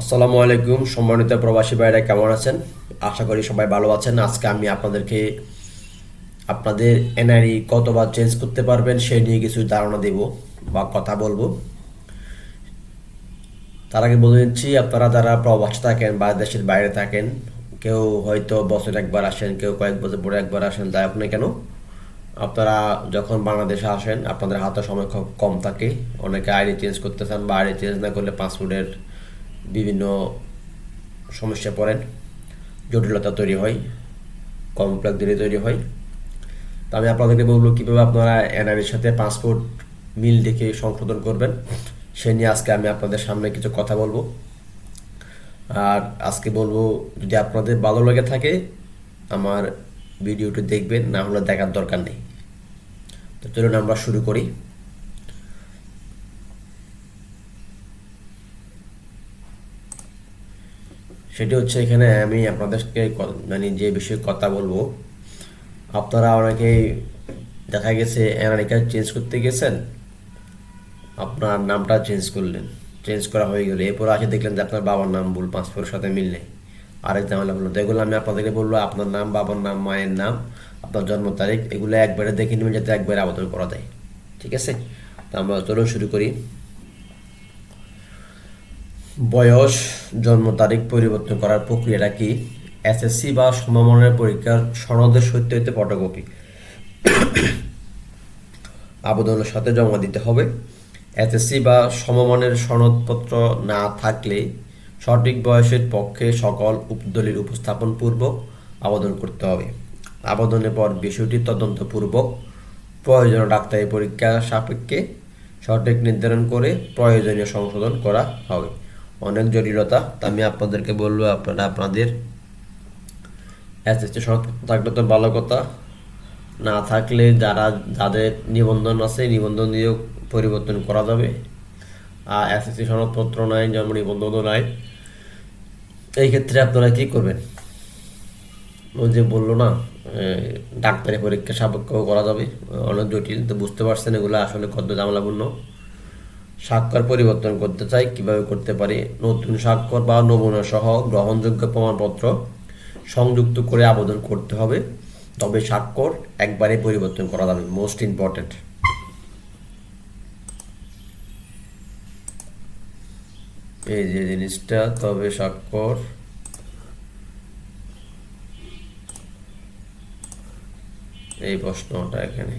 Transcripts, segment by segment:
আসসালামু আলাইকুম। সম্মানিত প্রবাসী ভাইরা, কেমন আছেন? আশা করি সবাই ভালো আছেন। আজকে আমি আপনাদেরকে আপনাদের এনআরই কতবার চেঞ্জ করতে পারবেন সেই নিয়ে কিছু ধারণা দেব বা কথা বলব। তার আগে বলে দিচ্ছি, আপনারা যারা প্রবাসে থাকেন বা দেশের বাইরে থাকেন, কেউ হয়তো বছর একবার আসেন, কেউ কয়েক বছর পরে একবার আসেন, যাই হোক না কেন, আপনারা যখন বাংলাদেশে আসেন, আপনাদের হাতে সময় খুব কম থাকে। অনেকে আইডি চেঞ্জ করতে চান বা আইডি চেঞ্জ না করলে পাসপোর্টের বিভিন্ন সমস্যা পড়েন। জটিলতা তৈরি হয় কমপ্লেক্স ধীরে তৈরি হয়। তো আমি আপনাদেরকে বলব কীভাবে আপনারা এনআরএর সাথে পাসপোর্ট মিল দেখে সংশোধন করবেন, সে নিয়ে আজকে আমি আপনাদের সামনে কিছু কথা বলব। আর আজকে বলব, যদি আপনাদের ভালো লেগে থাকে, আমার ভিডিওটি দেখবেন, না হলে দেখার দরকার নেই। তো চলুন আমরা শুরু করি। সেটি হচ্ছে এখানে আমি আপনাদেরকে মানে যে বিষয়ে কথা বলব, আপনারা অনেকেই দেখা গেছে এনআরআই কার্ড চেঞ্জ করতে গেছেন, আপনার নামটা চেঞ্জ করলেন, চেঞ্জ করা হয়ে গেল। এরপর আসে দেখলেন যে আপনার বাবার নাম ভুল, পাসপোর্টের সাথে মিল নেই। আরেক ঝামেলা হলো তো এগুলো আমি আপনাদেরকে বলব, আপনার নাম, বাবার নাম, মায়ের নাম, আপনার জন্ম তারিখ, এগুলো একবারে দেখে নেবেন যাতে একবারে আবেদন করা যায়। ঠিক আছে? তো আমরা চলুন শুরু করি। বয়স, জন্ম তারিখ পরিবর্তন করার প্রক্রিয়াটা কি? এসএসসি বা সমমানের পরীক্ষার সনদের সত্য হইতে ফটোকপি আবেদনের সাথে জমা দিতে হবে। এসএসসি বা সমমানের সনদপত্র না থাকলে সঠিক বয়সের পক্ষে সকল উপদলিল উপস্থাপন পূর্বক আবেদন করতে হবে। আবেদনের পর বিষয়টি তদন্তপূর্বক প্রয়োজনীয় ডাক্তারি পরীক্ষা সাপেক্ষে সঠিক নির্ধারণ করে প্রয়োজনীয় সংশোধন করা হবে। অনেক জটিলতা। আমি আপনাদেরকে বলব আপনারা আপনাদের এসএসসি সনদপত্র থাকলে তো ভালো কথা। না থাকলে যারা, যাদের নিবন্ধন আছে, নিবন্ধন দিয়েও পরিবর্তন করা যাবে। আর এসএসসি সনদপত্র নাই জন্ম নিবন্ধনও নাই, এই ক্ষেত্রে আপনারা কি করবেন? ওই যে বলল না ডাক্তারি পরীক্ষা সাপেক্ষ করা যাবে। অনেক জটিল, তো বুঝতে পারছেন এগুলো আসলে কত ঝামেলাপূর্ণ। স্বাক্ষর পরিবর্তন করতে চাই, কীভাবে করতে পারি? নতুন স্বাক্ষর বা নমুনা সহ গ্রহণযোগ্য প্রমাণপত্র সংযুক্ত করে আবেদন করতে হবে। তবে স্বাক্ষর একবারে পরিবর্তন করা যাবে মোস্ট ইম্পর্টেন্ট এই যে জিনিসটা, তবে স্বাক্ষর এই প্রশ্নটা এখানে।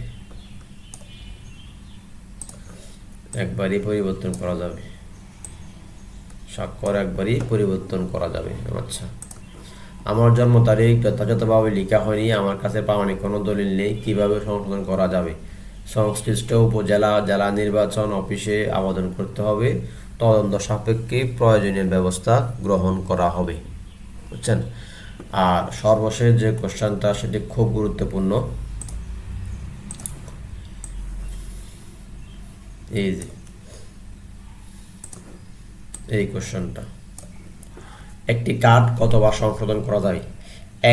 একবারই পরিবর্তন করা যাবে। স্বাক্ষর একবারই পরিবর্তন করা যাবে। আচ্ছা। আমার জন্ম তারিখ যথাযথভাবে লেখা হয়নি। আমার কাছে পাওয়ানি। কোনো দলিল নেই কীভাবে সংশোধন করা যাবে। সংশ্লিষ্ট উপজেলা, জেলা নির্বাচন অফিসে আবেদন করতে হবে। তদন্ত সাপেক্ষে প্রয়োজনীয় ব্যবস্থা গ্রহণ করা হবে। বুঝছেন? আর সর্বশেষ যে কোশ্চেনটা, সেটি খুব গুরুত্বপূর্ণ। এই যে, এই একটি কার্ড কতবার সংশোধন করা যাবে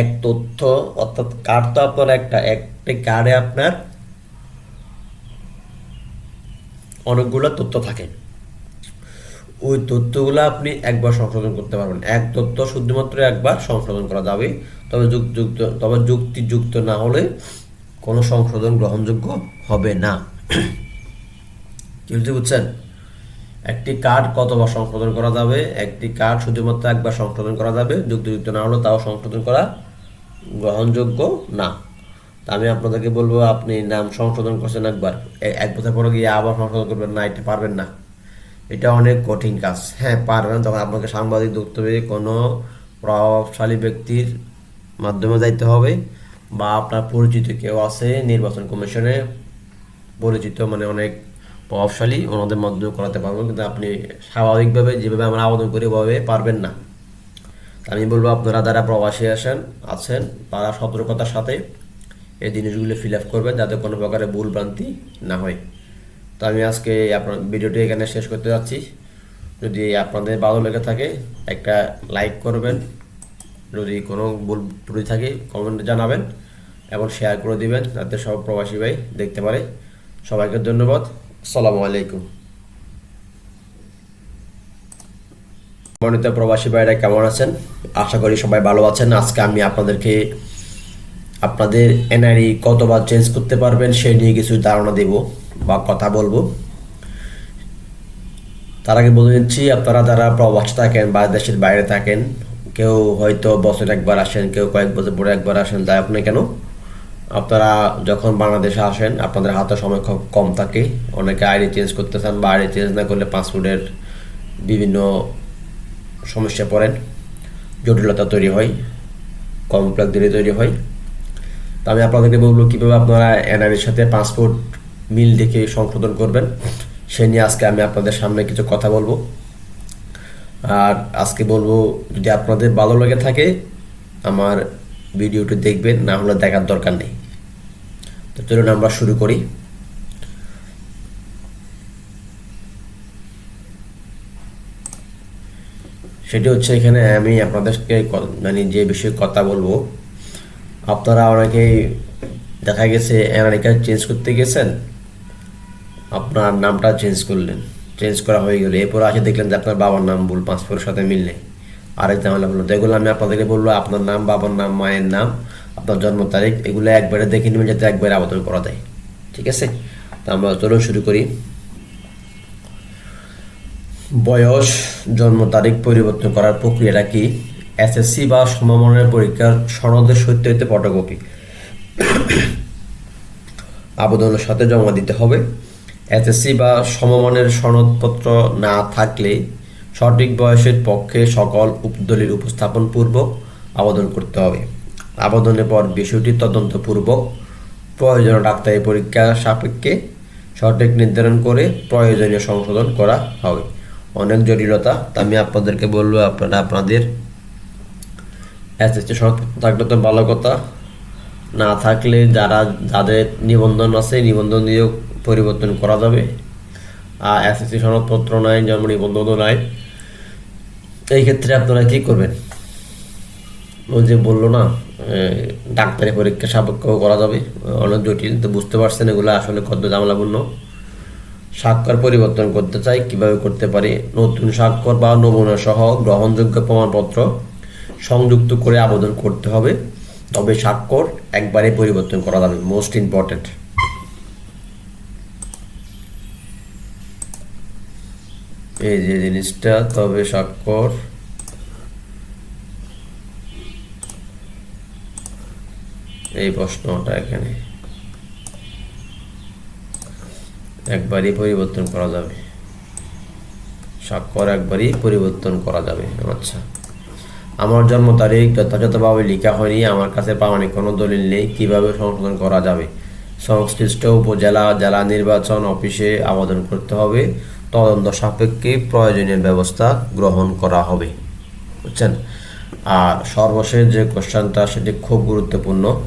এক তথ্য, অর্থাৎ কার্ড তো আপনার একটা, একটি কার্ডে আপনার অনেকগুলো তথ্য থাকে। ওই তথ্যগুলো আপনি একবার সংশোধন করতে পারবেন। এক তথ্য শুধুমাত্র একবার সংশোধন করা যাবে, তবে যুক্ত তবে যুক্তিযুক্ত না হলে কোনো সংশোধন গ্রহণযোগ্য হবে না। কি বুঝতে বুঝছেন? একটি কার্ড কতবার সংশোধন করা যাবে? একটি কার্ড শুধুমাত্র একবার সংশোধন করা যাবে? যুক্তিযুক্ত না হলে তাও সংশোধন করা গ্রহণযোগ্য না। তা আমি আপনাদেরকে বলব, আপনি নাম সংশোধন করছেন একবার। এক বছর পরে গিয়ে আবার সংশোধন করবেন না, এটা পারবেন না। এটা অনেক কঠিন কাজ। হ্যাঁ পারবেন, তখন আপনাকে সাংবাদিক দপ্তরে কোনো প্রভাবশালী ব্যক্তির মাধ্যমে যাইতে হবে বা আপনার পরিচিত কেউ আছে, নির্বাচন কমিশনে পরিচিত মানে অনেক প্রভাবশালী, ওনাদের মাধ্যমে করাতে পারবেন কিন্তু আপনি স্বাভাবিকভাবে যেভাবে আমরা আবেদন করি ওভাবে পারবেন না। আমি বলব, আপনারা যারা প্রবাসী আসেন আছেন, তারা সতর্কতার সাথে এই জিনিসগুলো ফিল আপ করবেন যাতে কোনো প্রকারের ভুল ভ্রান্তি না হয়। তো আমি আজকে আপনার ভিডিওটি এখানে শেষ করতে যাচ্ছি। যদি আপনাদের ভালো লেগে থাকে, একটা লাইক করবেন। যদি কোনো ভুল ত্রুটি থাকে কমেন্টে জানাবেন এবং শেয়ার করে দিবেন, যাতে সব প্রবাসী ভাই দেখতে পারে। সবাইকে ধন্যবাদ। আসসালামু আলাইকুম। মনিত প্রবাসী ভাইরা, কেমন আছেন? আশা করি সবাই ভালো আছেন। আজকে আমি আপনাদেরকে আপনাদের এনআরই কতবার চেঞ্জ করতে পারবেন সেই নিয়ে কিছু ধারণা দেব বা কথা বলব। তার আগে বলে দিচ্ছি, আপনারা যারা প্রবাসে থাকেন, বা দেশের বাইরে থাকেন, কেউ হয়তো বছর একবার আসেন, কেউ কয়েক বছর পরে একবার আসেন, যাই হোক না কেন আপনারা যখন বাংলাদেশে আসেন, আপনাদের হাতে সময় খুব কম থাকে। অনেকে আইডি চেঞ্জ করতে চান বা আইডি চেঞ্জ না করলে পাসপোর্টের বিভিন্ন সমস্যা পড়েন। জটিলতা তৈরি হয়, কমপ্লেক্স ধীরে তৈরি হয়। তো আমি আপনাদেরকে বলব কীভাবে আপনারা এনআরএর সাথে পাসপোর্ট মিল দেখে সংশোধন করবেন, সে নিয়ে আজকে আমি আপনাদের সামনে কিছু কথা বলব। আর আজকে বলব, যদি আপনাদের ভালো লেগে থাকে, আমার ভিডিওটি দেখবেন, না হলে দেখার দরকার নেই। তো চলুন আমরা শুরু করি। সেটি হচ্ছে এখানে আমি আপনাদেরকে মানে যে বিষয়ে কথা বলব, আপনারা অনেকেই দেখা গেছে কার্ড চেঞ্জ করতে গেছেন, আপনার নামটা চেঞ্জ করলেন, চেঞ্জ করা হয়ে গেল। এরপর আসে দেখলেন যে আপনার বাবার নাম ভুল, পাসপোর্টের সাথে মিল নেই। আরেক ঝামেলা হলো তো এগুলো আমি আপনাদেরকে বলব আপনার নাম, বাবার নাম, মায়ের নাম আপনার জন্ম তারিখ, এগুলো একবারে দেখে নেবেন যাতে একবারে আবেদন করা যায়। ঠিক আছে? তো আমরা চলুন শুরু করি। বয়স, জন্ম তারিখ পরিবর্তন করার প্রক্রিয়াটা কি? এসএসসি বা সমমানের পরীক্ষার সনদের সত্য হইতে ফটোকপি আবেদনের সাথে জমা দিতে হবে। এসএসসি বা সমমানের সনদপত্র না থাকলে সঠিক বয়সের পক্ষে সকল উপদলিল উপস্থাপন পূর্বক আবেদন করতে হবে। আবেদনের পর বিষয়টি তদন্তপূর্বক প্রয়োজনীয় ডাক্তারি পরীক্ষা সাপেক্ষে সঠিক নির্ধারণ করে প্রয়োজনীয় সংশোধন করা হবে। অনেক জটিলতা আমি আপনাদেরকে বলব, আপনারা আপনাদের এসএসসি সনদপত্র থাকলে তো ভালো কথা। না থাকলে যারা, যাদের নিবন্ধন আছে, নিবন্ধন দিয়েও পরিবর্তন করা যাবে। আর এসএসসি সনদপত্র নাই, জন্ম নিবন্ধনও নাই। এই ক্ষেত্রে আপনারা কি করবেন? ওই যে বলল না এ, ডাক্তারি পরীক্ষা সাপেক্ষও করা যাবে অনেক জটিল তো বুঝতে পারছেন এগুলো আসলে কত ঝামেলাপূর্ণ স্বাক্ষর পরিবর্তন করতে চাই কীভাবে করতে পারি? নতুন স্বাক্ষর বা নমুনা সহ গ্রহণযোগ্য প্রমাণপত্র সংযুক্ত করে আবেদন করতে হবে তবে স্বাক্ষর একবারে পরিবর্তন করা যাবে মোস্ট ইম্পর্টেন্ট এই যে জিনিসটা তবে স্বাক্ষর এই প্রশ্নটা এখানে। একবারই পরিবর্তন করা যাবে। স্বাক্ষর একবারই পরিবর্তন করা যাবে। আচ্ছা। আমার জন্ম তারিখ যথাযথভাবে লেখা হয়নি। আমার কাছে প্রামাণিক কোনো দলিল নেই। কীভাবে সংশোধন করা যাবে? সংশ্লিষ্ট উপজেলা জেলা নির্বাচন অফিসে আবেদন করতে হবে। তদন্ত সাপেক্ষে প্রয়োজনীয় ব্যবস্থা গ্রহণ করা হবে। বুঝছেন? আর সর্বশেষ যে কোশ্চেনটা, সেটি খুব গুরুত্বপূর্ণ।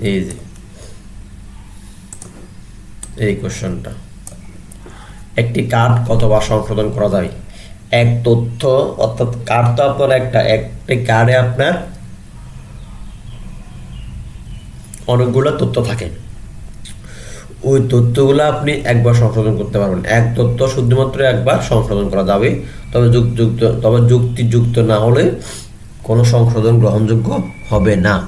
এই যে, এই কোশ্চেনটা একটি কার্ড কতবার সংশোধন করা যাবে এক তথ্য, অর্থাৎ কার্ড তো আপনার একটা, একটি কার্ডে আপনার অনেকগুলো তথ্য থাকে। ওই তথ্যগুলো আপনি একবার সংশোধন করতে পারবেন। এক তথ্য শুধুমাত্র একবার সংশোধন করা যাবে। তবে যুক- যুক্ত, তবে যুক্তিযুক্ত না হলে কোনো সংশোধন গ্রহণযোগ্য হবে না।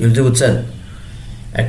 কিন্তু বুঝছেন? একটি